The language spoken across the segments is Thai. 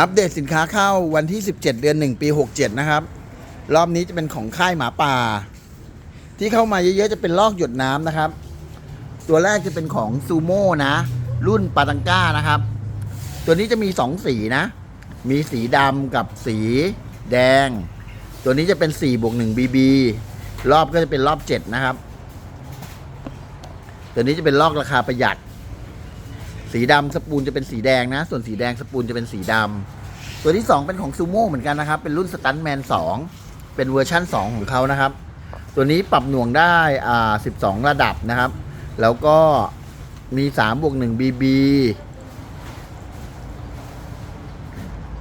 อัปเดตสินค้าเข้าวันที่ 17 เดือน 1 ปี 67 นะครับ รอบนี้จะเป็นของค่ายหมาป่า ที่เข้ามาเยอะๆ จะเป็นลอกหยดน้ำนะครับ ตัวแรกจะเป็นของซูโม่นะ รุ่นปาตังก้านะครับ ตัวนี้จะมี 2 สีนะ มีสีดำกับสีแดง ตัวนี้จะเป็น4บวก1 BB รอบก็จะเป็นรอบ 7 นะครับ ตัวนี้จะเป็นลอกราคาประหยัด สีดำสปูลจะเป็นสีแดงนะ ส่วนสีแดงสปูลจะเป็นสีดำตัวที่ 2 เป็นของซูโม่เหมือนกันนะครับ เป็นรุ่นสตันแมน2เป็นเวอร์ชั่น 2 ของเขานะครับ ตัวนี้ปรับหน่วงได้อ่า12 ระดับนะครับ แล้วก็มี3บวก1 BB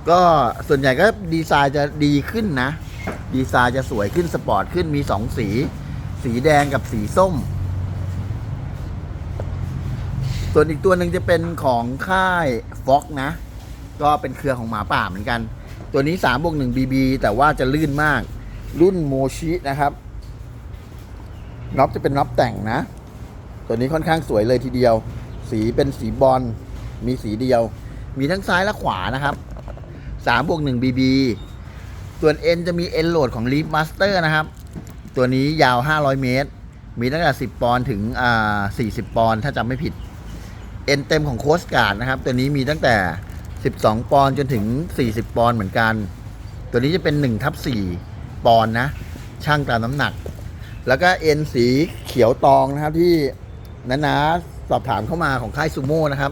ก็ส่วนใหญ่ก็ดีไซน์จะดีขึ้นนะ ดีไซน์จะสวยขึ้นสปอร์ตขึ้นมี 2 สี สีแดงกับสีส้ม ส่วนอีกตัวหนึ่งจะเป็นของค่ายฟ็อกนะ ก็เป็นเครือของหมาป่าเหมือนกัน ตัวนี้3บวก1 BB แต่ว่าจะลื่นมาก รุ่นโมชินะครับน็อปจะเป็นน็อปแต่งนะ ตัวนี้ค่อนข้างสวยเลยทีเดียว สีเป็นสีบอล มีสีเดียว มีทั้งซ้ายและขวานะครับ3บวก1 BB ส่วน N จะมี N โหลดของ Leaf Master นะครับ ตัวนี้ยาว 500 เมตร มีตั้งแต่ 10 ปอนด์ถึงอ่า40 ปอนด์ถ้าจำไม่ผิด เอ็นเต็มของโคสการ์ดนะครับ ตัวนี้มีตั้งแต่ 12 ปอนด์จนถึง 40 ปอนด์เหมือนกัน ตัวนี้จะเป็น1ทับ4ปอนด์นะ ช่างตามน้ำหนัก แล้วก็เอ็นสีเขียวตองนะครับที่นานาสอบถามเข้ามาของค่ายซูโม่นะครับ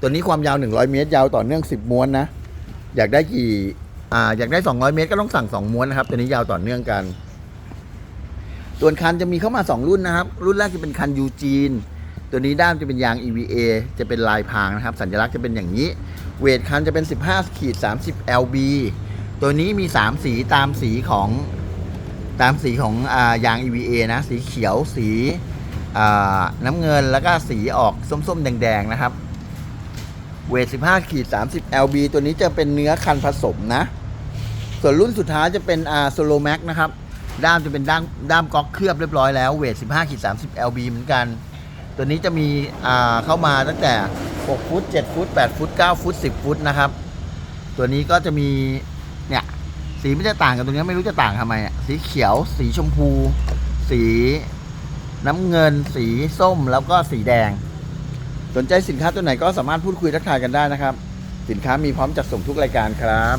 ตัวนี้ความยาว 100 เมตร ยาวต่อเนื่อง 10 ม้วนนะ อยากได้กี่อ่าอยากได้ 200 เมตรก็ต้องสั่ง 2 ม้วนนะครับ ตัวนี้ยาวต่อเนื่องกัน ส่วนคันจะมีเข้ามา 2 รุ่นนะครับ รุ่นแรกจะเป็นคันยูจีน ตัวนี้ด้ามจะเป็นยาง EVA จะเป็นลายพรางนะครับ สัญลักษณ์จะเป็นอย่างนี้ เวทคันจะเป็น 15ขีด30 LB ตัวนี้มี 3 สีตามสีของตามสีของอายาง EVA นะ สีเขียวสีน้ำเงินแล้วก็สีออกส้มๆ แดง ๆ นะครับ เวท 15ขีด30 LB ตัวนี้จะเป็นเนื้อคันผสมนะ ส่วนรุ่นสุดท้ายจะเป็นอาโซโลแม็กนะครับ ด้ามจะเป็นด้ามด้ามก๊อกเคลือบเรียบร้อยแล้ว เวท 15ขีด30 LB เหมือนกัน ตัวนี้จะมีเข้ามาตั้งแต่ 6 ฟุต 7 ฟุต 8 ฟุต 9 ฟุต 10 ฟุตนะครับ ตัวนี้ก็จะมีเนี่ยสีไม่จะต่างกันตรงนี้ไม่รู้จะต่างทำไมสีเขียว สีชมพู สีน้ำเงิน สีส้มแล้วก็สีแดง สนใจสินค้าตัวไหนก็สามารถพูดคุยทักทายกันได้นะครับ สินค้ามีพร้อมจัดส่งทุกรายการครับ